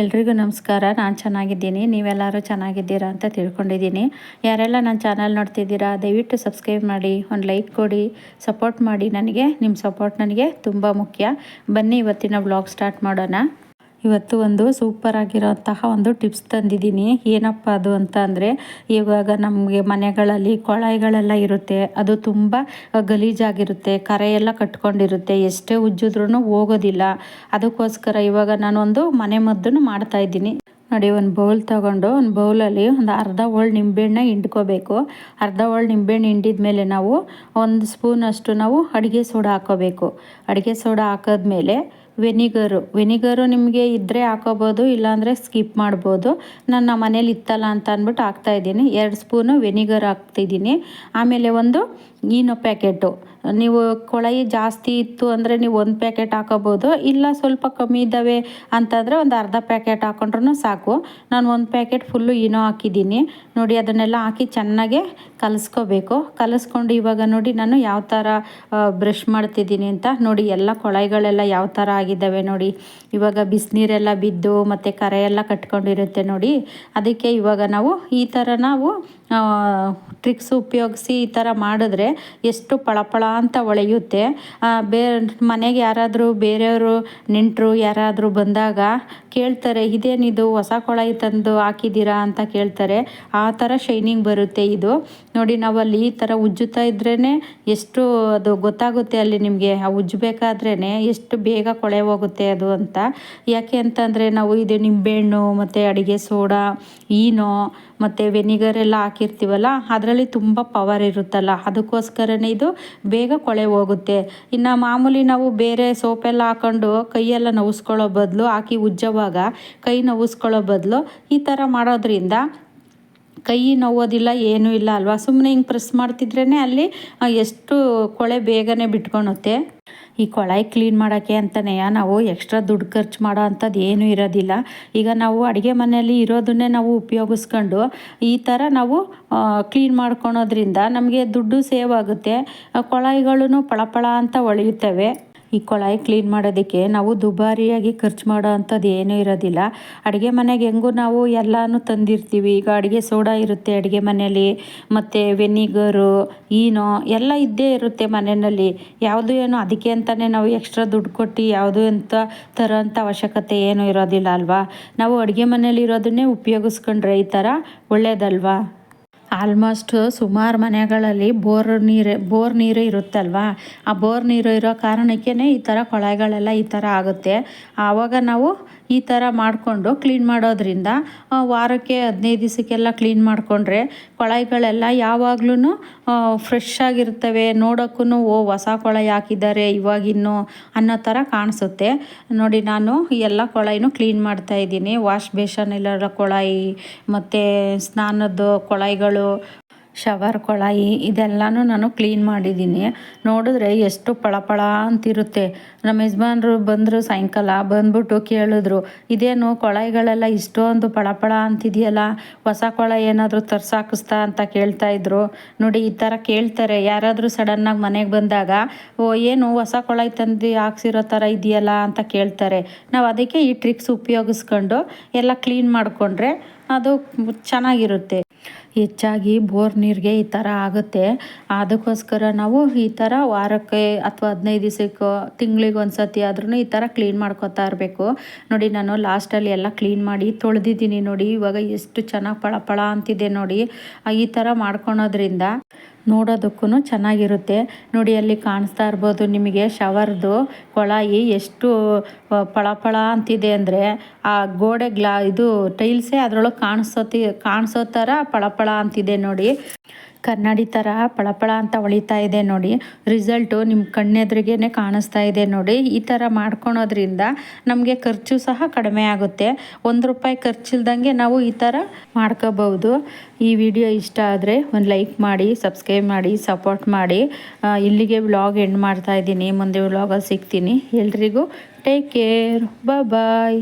ಎಲ್ರಿಗೂ ನಮಸ್ಕಾರ. ನಾನು ಚೆನ್ನಾಗಿದ್ದೀನಿ. ನೀವೆಲ್ಲರೂ ಚೆನ್ನಾಗಿದ್ದೀರಾ ಅಂತ ತಿಳ್ಕೊಂಡಿದ್ದೀನಿ. ಯಾರೆಲ್ಲ ನನ್ನ ಚಾನಲ್ ನೋಡ್ತಿದ್ದೀರಾ, ದಯವಿಟ್ಟು ಸಬ್ಸ್ಕ್ರೈಬ್ ಮಾಡಿ, ಒಂದು ಲೈಕ್ ಕೊಡಿ, ಸಪೋರ್ಟ್ ಮಾಡಿ. ನನಗೆ, ನಿಮ್ಮ ಸಪೋರ್ಟ್ ನನಗೆ ತುಂಬ ಮುಖ್ಯ. ಬನ್ನಿ, ಇವತ್ತಿನ ಬ್ಲಾಗ್ ಸ್ಟಾರ್ಟ್ ಮಾಡೋಣ. ಇವತ್ತು ಒಂದು ಸೂಪರ್ ಆಗಿರೋಂತಹ ಒಂದು ಟಿಪ್ಸ್ ತಂದಿದ್ದೀನಿ. ಏನಪ್ಪ ಅದು ಅಂತ ಅಂದರೆ, ಇವಾಗ ನಮಗೆ ಮನೆಗಳಲ್ಲಿ ಕೊಳಾಯಿಗಳೆಲ್ಲ ಇರುತ್ತೆ. ಅದು ತುಂಬ ಗಲೀಜಾಗಿರುತ್ತೆ. ಕರೆ ಎಲ್ಲ ಕಟ್ಕೊಂಡಿರುತ್ತೆ. ಎಷ್ಟೇ ಉಜ್ಜಿದ್ರೂ ಹೋಗೋದಿಲ್ಲ. ಅದಕ್ಕೋಸ್ಕರ ಇವಾಗ ನಾನೊಂದು ಮನೆ ಮದ್ದನ್ನು ಮಾಡ್ತಾಯಿದ್ದೀನಿ ನೋಡಿ, ಒಂದು ಬೌಲ್ ತಗೊಂಡು, ಒಂದು ಬೌಲಲ್ಲಿ ಒಂದು ಅರ್ಧ ಹೋಳು ನಿಂಬೆಹಣ್ಣು ಹಿಂಡ್ಕೋಬೇಕು. ಅರ್ಧ ಹೋಳು ನಿಂಬೆಹಣ್ಣು ಹಿಂಡಿದ ಮೇಲೆ ನಾವು ಒಂದು ಸ್ಪೂನಷ್ಟು ನಾವು ಅಡುಗೆ ಸೋಡಾ ಹಾಕೋಬೇಕು ಅಡುಗೆ ಸೋಡಾ ಹಾಕಿದ್ಮೇಲೆ ವೆನಿಗರು. ವೆನಿಗರು ನಿಮಗೆ ಇದ್ದರೆ ಹಾಕೋಬೋದು, ಇಲ್ಲಾಂದರೆ ಸ್ಕಿಪ್ ಮಾಡ್ಬೋದು. ನನ್ನ ಮನೇಲಿ ಇತ್ತಲ್ಲ ಅಂತ ಅಂದ್ಬಿಟ್ಟು ಹಾಕ್ತಾಯಿದ್ದೀನಿ ಎರಡು ಸ್ಪೂನು ವೆನಿಗರ್ ಹಾಕ್ತಿದ್ದೀನಿ. ಆಮೇಲೆ ಒಂದು ಈನೋ ಪ್ಯಾಕೆಟು. ನೀವು ಕೊಳಾಯಿ ಜಾಸ್ತಿ ಇತ್ತು ಅಂದರೆ ನೀವು ಒಂದು ಪ್ಯಾಕೆಟ್ ಹಾಕೋಬೋದು, ಇಲ್ಲ ಸ್ವಲ್ಪ ಕಮ್ಮಿ ಇದ್ದಾವೆ ಅಂತಂದರೆ ಒಂದು ಅರ್ಧ ಪ್ಯಾಕೆಟ್ ಹಾಕೊಂಡ್ರೂ ಸಾಕು. ನಾನು ಒಂದು ಪ್ಯಾಕೆಟ್ ಫುಲ್ಲು ಈನೋ ಹಾಕಿದ್ದೀನಿ. ನೋಡಿ, ಅದನ್ನೆಲ್ಲ ಹಾಕಿ ಚೆನ್ನಾಗೆ ಕಲಿಸ್ಕೋಬೇಕು. ಕಲಿಸ್ಕೊಂಡು ಇವಾಗ ನೋಡಿ ನಾನು ಯಾವ ಥರ ಬ್ರಷ್ ಮಾಡ್ತಿದ್ದೀನಿ ಅಂತ. ನೋಡಿ, ಎಲ್ಲ ಕೊಳಾಯಿಗಳೆಲ್ಲ ಯಾವ ಥರ ಆಗಿದ್ದಾವೆ ನೋಡಿ. ಇವಾಗ ಬಿಸಿನೀರೆಲ್ಲ ಬಿದ್ದು ಮತ್ತು ಕರೆ ಎಲ್ಲ ಕಟ್ಕೊಂಡಿರುತ್ತೆ ನೋಡಿ. ಅದಕ್ಕೆ ಇವಾಗ ನಾವು ಈ ಥರ ನಾವು ಟ್ರಿಕ್ಸ್ ಉಪಯೋಗಿಸಿ ಈ ಥರ ಮಾಡಿದ್ರೆ ಎಷ್ಟು ಪಳಪಳ ಅಂತ ಒಳೆಯುತ್ತೆ. ಬೇ, ಮನೆಗೆ ಯಾರಾದರೂ ಬೇರೆಯವರು, ನೆಂಟರು ಯಾರಾದರೂ ಬಂದಾಗ ಕೇಳ್ತಾರೆ, ಇದೇನಿದು, ಹೊಸ ಕೊಳಾಯಿ ತಂದು ಹಾಕಿದ್ದೀರಾ? ಅಂತ ಕೇಳ್ತಾರೆ. ಆ ಥರ ಶೈನಿಂಗ್ ಬರುತ್ತೆ ಇದು. ನೋಡಿ, ನಾವಲ್ಲಿ ಈ ಥರ ಉಜ್ಜುತ್ತಾ ಇದ್ರೇ ಎಷ್ಟು ಅದು ಗೊತ್ತಾಗುತ್ತೆ ಅಲ್ಲಿ ನಿಮಗೆ. ಆ ಉಜ್ಜಬೇಕಾದ್ರೇ ಎಷ್ಟು ಬೇಗ ಕೊಳೆ ಹೋಗುತ್ತೆ ಅದು ಅಂತ. ಯಾಕೆ ಅಂತಂದರೆ ನಾವು ಇದು ನಿಂಬೆಹಣ್ಣು, ಮತ್ತು ಅಡುಗೆ ಸೋಡಾ, ಈನೋ, ಮತ್ತು ವೆನಿಗರ್ ಎಲ್ಲ ಹಾಕಿರ್ತೀವಲ್ಲ, ಅದರಲ್ಲಿ ತುಂಬ ಪವರ್ ಇರುತ್ತಲ್ಲ. ಅದಕ್ಕೋಸ್ಕರನೇ ಇದು ಬೇಗ ಕೊಳೆ ಹೋಗುತ್ತೆ. ಇನ್ನು ಮಾಮೂಲಿ ನಾವು ಬೇರೆ ಸೋಪೆಲ್ಲ ಹಾಕೊಂಡು ಕೈಯೆಲ್ಲ ನೋವಿಸ್ಕೊಳ್ಳೋ ಬದಲು, ಹಾಕಿ ಉಜ್ಜೋವಾಗ ಕೈ ನೋವಿಸ್ಕೊಳ್ಳೋ ಬದಲು ಈ ಥರ ಮಾಡೋದ್ರಿಂದ ಕೈ ನೋವೋದಿಲ್ಲ, ಏನೂ ಇಲ್ಲ ಅಲ್ವಾ? ಸುಮ್ಮನೆ ಹಿಂಗೆ ಪ್ರೆಸ್ ಮಾಡ್ತಿದ್ರೇ ಅಲ್ಲಿ ಎಷ್ಟು ಕೊಳೆ ಬೇಗನೆ ಬಿಟ್ಕೊಳುತ್ತೆ ಈ ಕೊಳಾಯಿ ಕ್ಲೀನ್ ಮಾಡೋಕ್ಕೆ ಅಂತಲೇ ನಾವು ಎಕ್ಸ್ಟ್ರಾ ದುಡ್ಡು ಖರ್ಚು ಮಾಡೋ ಅಂಥದ್ದು ಏನೂ ಇರೋದಿಲ್ಲ. ಈಗ ನಾವು ಅಡುಗೆ ಮನೆಯಲ್ಲಿ ಇರೋದನ್ನೇ ನಾವು ಉಪಯೋಗಿಸ್ಕೊಂಡು, ಈ ಥರ ನಾವು ಕ್ಲೀನ್ ಮಾಡ್ಕೊಳೋದ್ರಿಂದ ನಮಗೆ ದುಡ್ಡು ಸೇವ್ ಆಗುತ್ತೆ. ಕೊಳಾಯಿಗಳೂ ಪಳಪಳ ಅಂತ ಹೊಳೆಯುತ್ತವೆ ಈ ಕೊಳಾಯಿ ಕ್ಲೀನ್ ಮಾಡೋದಕ್ಕೆ ನಾವು ದುಬಾರಿಯಾಗಿ ಖರ್ಚು ಮಾಡೋ ಅಂಥದ್ದು ಏನೂ ಇರೋದಿಲ್ಲ. ಅಡುಗೆ ಮನೆಗೆ ಹೆಂಗೂ ನಾವು ಎಲ್ಲನೂ ತಂದಿರ್ತೀವಿ. ಈಗ ಅಡುಗೆ ಸೋಡಾ ಇರುತ್ತೆ ಅಡುಗೆ ಮನೆಯಲ್ಲಿ, ಮತ್ತು ವೆನಿಗರು ಈನೋ ಎಲ್ಲ ಇದ್ದೇ ಇರುತ್ತೆ ಮನೆಯಲ್ಲಿ. ಯಾವುದು ಏನು ಅದಕ್ಕೆ ಅಂತಲೇ ನಾವು ಎಕ್ಸ್ಟ್ರಾ ದುಡ್ಡು ಕೊಟ್ಟು ಯಾವುದು ಅಂತ ತರೋಂಥ ಅವಶ್ಯಕತೆ ಏನೂ ಇರೋದಿಲ್ಲ ಅಲ್ವಾ? ನಾವು ಅಡುಗೆ ಮನೆಯಲ್ಲಿ ಇರೋದನ್ನೇ ಉಪಯೋಗಿಸ್ಕೊಂಡ್ರೆ ಈ ಥರ ಒಳ್ಳೆಯದಲ್ವಾ ಆಲ್ಮೋಸ್ಟ್ ಸುಮಾರು ಮನೆಗಳಲ್ಲಿ ಬೋರ್ ನೀರು ಬೋರ್ ನೀರು ಇರುತ್ತಲ್ವಾ? ಆ ಬೋರ್ ನೀರು ಇರೋ ಕಾರಣಕ್ಕೇ ಈ ಥರ ಕೊಳಾಯಿಗಳೆಲ್ಲ ಈ ಥರ ಆಗುತ್ತೆ. ಆವಾಗ ನಾವು ಈ ಥರ ಮಾಡಿಕೊಂಡು ಕ್ಲೀನ್ ಮಾಡೋದ್ರಿಂದ ವಾರಕ್ಕೆ ಹದಿನೈದು ದಿವಸಕ್ಕೆಲ್ಲ ಕ್ಲೀನ್ ಮಾಡಿಕೊಂಡ್ರೆ ಕೊಳಾಯಿಗಳೆಲ್ಲ ಯಾವಾಗ್ಲೂ ಫ್ರೆಶ್ ಆಗಿರ್ತವೆ ನೋಡೋಕ್ಕೂ ಓ, ಹೊಸ ಕೊಳಾಯಿ ಹಾಕಿದ್ದಾರೆ ಇವಾಗಿನ್ನು ಅನ್ನೋ ಥರ ಕಾಣಿಸುತ್ತೆ. ನೋಡಿ, ನಾನು ಎಲ್ಲ ಕೊಳಾಯಿನೂ ಕ್ಲೀನ್ ಮಾಡ್ತಾಯಿದ್ದೀನಿ ವಾಶ್ ಬೇಷನ್ ಕೊಳಾಯಿ ಮತ್ತು ಸ್ನಾನದ್ದು ಕೊಳಾಯಿಗಳು ಶವರ್ ಕೊಳಾಯಿ ಇದೆಲ್ಲನೂ ನಾನು ಕ್ಲೀನ್ ಮಾಡಿದ್ದೀನಿ. ನೋಡಿದ್ರೆ ಎಷ್ಟು ಪಳಪಳ ಅಂತಿರುತ್ತೆ. ನಮ್ಮ ಯಜಮಾನ್ರು ಬಂದರು ಸಾಯಂಕಾಲ, ಬಂದ್ಬಿಟ್ಟು ಕೇಳಿದ್ರು, ಇದೇನು ಕೊಳಾಯಿಗಳೆಲ್ಲ ಇಷ್ಟೊಂದು ಪಳಪಳ ಅಂತಿದೆಯಲ್ಲ? ಹೊಸ ಕೊಳಾಯಿ ಏನಾದರೂ ತರ್ಸಾಕಿಸ್ತಾ ಅಂತ ಕೇಳ್ತಾಯಿದ್ರು ನೋಡಿ, ಈ ಥರ ಕೇಳ್ತಾರೆ. ಯಾರಾದರೂ ಸಡನ್ನಾಗಿ ಮನೆಗೆ ಬಂದಾಗ, ಓ, ಏನು ಹೊಸ ಕೊಳಾಯಿ ತಂದು ಹಾಕ್ಸಿರೋ ಥರ ಇದೆಯಲ್ಲ? ಅಂತ ಕೇಳ್ತಾರೆ. ನಾವು ಅದಕ್ಕೆ ಈ ಟ್ರಿಕ್ಸ್ ಉಪಯೋಗಿಸ್ಕೊಂಡು ಎಲ್ಲ ಕ್ಲೀನ್ ಮಾಡಿಕೊಂಡ್ರೆ ಅದು ಚೆನ್ನಾಗಿರುತ್ತೆ. ಹೆಚ್ಚಾಗಿ ಬೋರ್ ನೀರಿಗೆ ಈ ಥರ ಆಗುತ್ತೆ. ಅದಕ್ಕೋಸ್ಕರ ನಾವು ಈ ಥರ ವಾರಕ್ಕೆ ಅಥವಾ ಹದಿನೈದು ದಿವಸಕ್ಕೆ, ತಿಂಗಳಿಗೆ ಒಂದು ಸತಿ ಆದ್ರೂ ಈ ಥರ ಕ್ಲೀನ್ ಮಾಡ್ಕೋತಾ ಇರಬೇಕು. ನೋಡಿ, ನಾನು ಲಾಸ್ಟಲ್ಲಿ ಎಲ್ಲ ಕ್ಲೀನ್ ಮಾಡಿ ತೊಳೆದಿದ್ದೀನಿ ನೋಡಿ. ಇವಾಗ ಎಷ್ಟು ಚೆನ್ನಾಗಿ ಪಳ ಪಳ ಅಂತಿದೆ ನೋಡಿ. ಈ ಥರ ಮಾಡ್ಕೊಳೋದ್ರಿಂದ ನೋಡೋದಕ್ಕೂ ಚೆನ್ನಾಗಿರುತ್ತೆ. ನೋಡಿ, ಅಲ್ಲಿ ಕಾಣಿಸ್ತಾ ಇರ್ಬೋದು ನಿಮಗೆ ಶವರ್ದು ಕೊಳಾಯಿ ಎಷ್ಟು ಪಳಪಳ ಅಂತಿದೆ ಅಂದರೆ ಆ ಗೋಡೆ ಗ್ಲಾ ಇದು ಟೈಲ್ಸೇ ಅದರೊಳಗೆ ಕಾಣಿಸೋತಿ, ಕಾಣಿಸೋ ಥರ ಪಳಪಳ ಅಂತಿದೆ ನೋಡಿ. ಕನ್ನಡಿ ಥರ ಪಳಪಳ ಅಂತ ಹೊಳಿತಾ ಇದೆ ನೋಡಿ. ರಿಸಲ್ಟು ನಿಮ್ಮ ಕಣ್ಣೆದ್ರಿಗೇ ಕಾಣಿಸ್ತಾ ಇದೆ ನೋಡಿ. ಈ ಥರ ಮಾಡ್ಕೊಳೋದ್ರಿಂದ ನಮಗೆ ಖರ್ಚು ಸಹ ಕಡಿಮೆ ಆಗುತ್ತೆ. ಒಂದು ರೂಪಾಯಿ ಖರ್ಚಿಲ್ದಂಗೆ ನಾವು ಈ ಥರ ಮಾಡ್ಕೋಬಹುದು. ಈ ವಿಡಿಯೋ ಇಷ್ಟ ಆದರೆ ಒಂದು ಲೈಕ್ ಮಾಡಿ, ಸಬ್ಸ್ಕ್ರೈಬ್ ಮಾಡಿ, ಸಪೋರ್ಟ್ ಮಾಡಿ. ಇಲ್ಲಿಗೆ ವ್ಲಾಗ್ ಎಂಡ್ ಮಾಡ್ತಾ ಇದ್ದೀನಿ. ಮುಂದೆ ವ್ಲಾಗಲ್ಲಿ ಸಿಗ್ತೀನಿ. ಎಲ್ರಿಗೂ ಟೇಕ್ ಕೇರ್. ಬಾಯ್